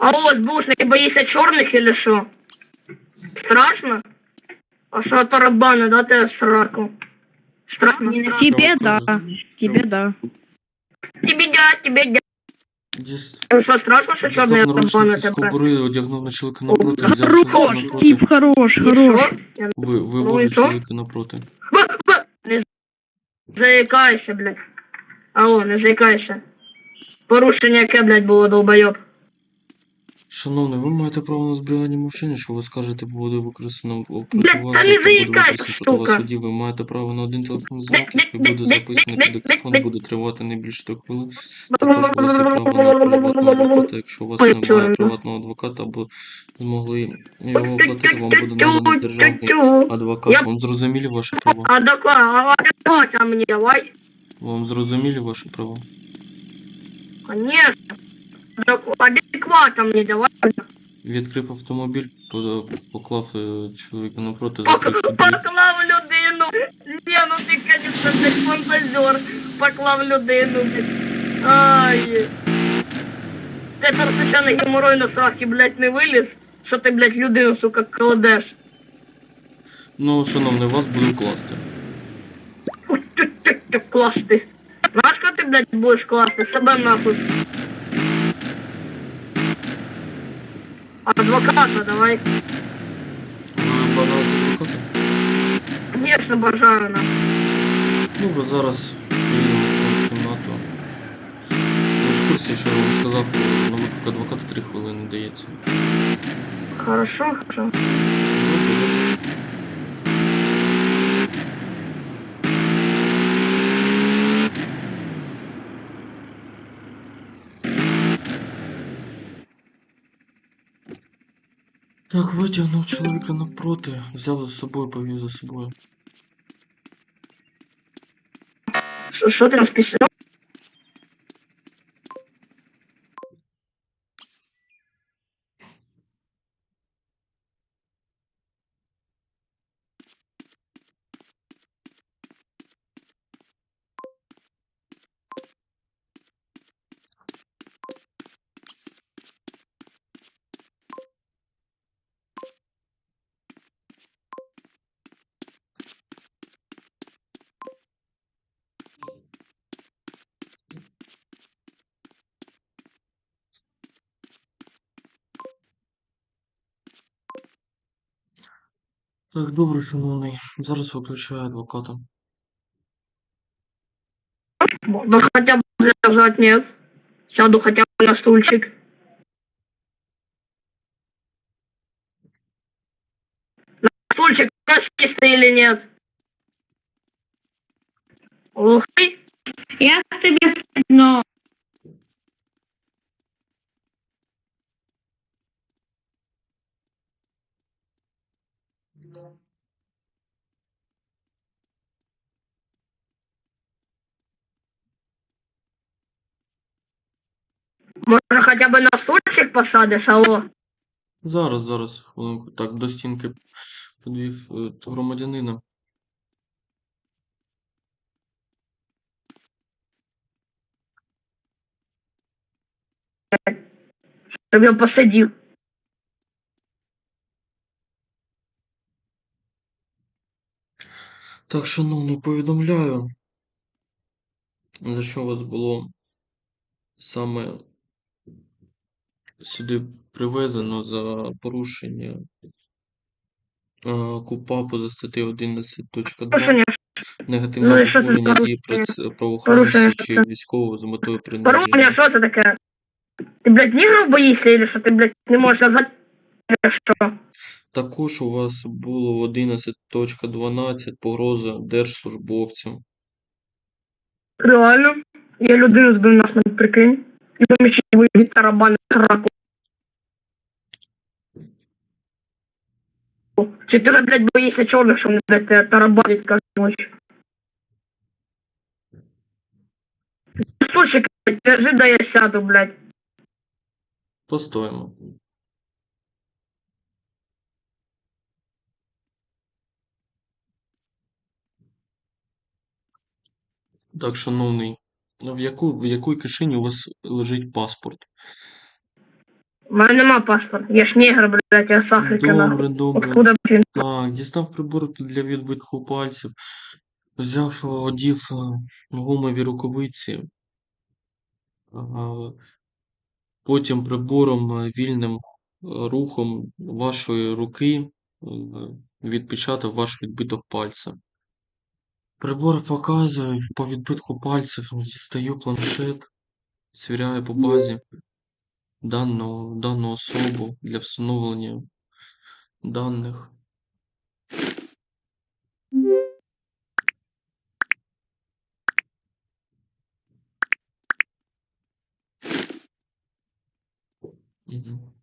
А вот, бушник, ты боишься черных или что? Страшно? А что тарабаны, да, ты сраку? Страшно? Тебе Що, да, кажете? тебе да. Тебе дядь, тебе дядь. Діс... Ну Что, страшно, что Дістав черные наручники тарабаны з тебе? кобури, одягнув на чоловіка напроти, взяв Хорош, чоловіка напроти. Тип хорош, И хорош. что? Я- Ви, Ну вивожу і що? чоловіка напроти. Б- б- Не заикайся, блядь. Алло, не заикайся. Порушення яке, блядь, було, долбойоб. Шановний, ви маєте право на зберігання мовчання, що ви скажете буде використано в- як буде використано проти вас суді. Ви маєте право на один телефонний дзвінок, який буде записаний під диктофон, буде тривати не більше трьох хвилин. Також у вас є право на приватного адвоката, якщо у вас немає приватного адвоката або змогли його оплатити, вам буде наданий державний адвокат. Вам зрозумілі ваші права? А доклад, адеквата мені давай. Вам зрозумілі ваші права? Конечно. Адек- Адеквата мені давай. Відкрив автомобіль, пода- поклав е, чоловіка напроти, закрив. Поклав людину. Ні, ну ти, конечно, блядь, фантазер. Поклав людину. Ай. Ти просто на сраки, блядь, не виліз. Що ти, блядь, людину, сука, кладеш? Ну, шановний, вас буду класти. Класти. Знаєш, коли ти, блядь, будеш класти? Себе нахуй. Адвоката давай. Ну пожалуйста, адвоката? Конечно, бажаю Ну, бо зараз поїдемо в кімнату. Ну, ж в курсі, що я вам сказав, на виклик адвоката 3 хвилини дається. Хорошо, хорошо. Добре, добре. Так, витягнув чоловіка навпроти, взяв за собою, повів за собою. Що- Що розписав? Так, добре, шановний. Зараз виключаю адвоката. Можно хотя бы лежать, нет. Сяду хотя бы на стульчик. На стульчик чистый или нет? Ух ты. Я тебе но Можно хотя бы на стульчик посадишь, алло. Зараз, зараз, хвилинку. Так, до стінки підвів е, громадянина. Чтобы я посадил. Так, шановний, повідомляю, за що вас було саме сюди привезено за порушення е, КУПАПу за статтею 11.2 Порушення. негативне Ну і що це за обговорення дії порушення? прац- правоохоронців Порушення чи що це? військового з метою Порушення, приниження. что это такое? Ты, блядь, негров боишься или что ты, блядь, не можешь назвать? Или Что? Також у вас було в 11.12 погроза держслужбовцям. Реально? Я людину збив нас на прикинь. І там ще ви від тарабани раку. Чи ти, блядь, боїшся чорних, що вони, блядь, тебе тарабанять кожну? Слушай, блядь, держи, да я сяду, блядь. Постоїмо. Так, шановний, в яку, в якій кишені у вас лежить паспорт? У мене нема паспорта. Я ж негр, блядь, я з Африки, нахуй. Добре, добре. Откуда б? Так, дістав прибор для відбитку пальців, взяв, е, одів е, гумові рукавиці, а, потім прибором е, вільним е, рухом вашої руки е, відпечатав ваш відбиток пальця. Прибор показує по відбитку пальців, дістаю планшет, звіряю по базі дану, дану особу для встановлення даних. Мгм.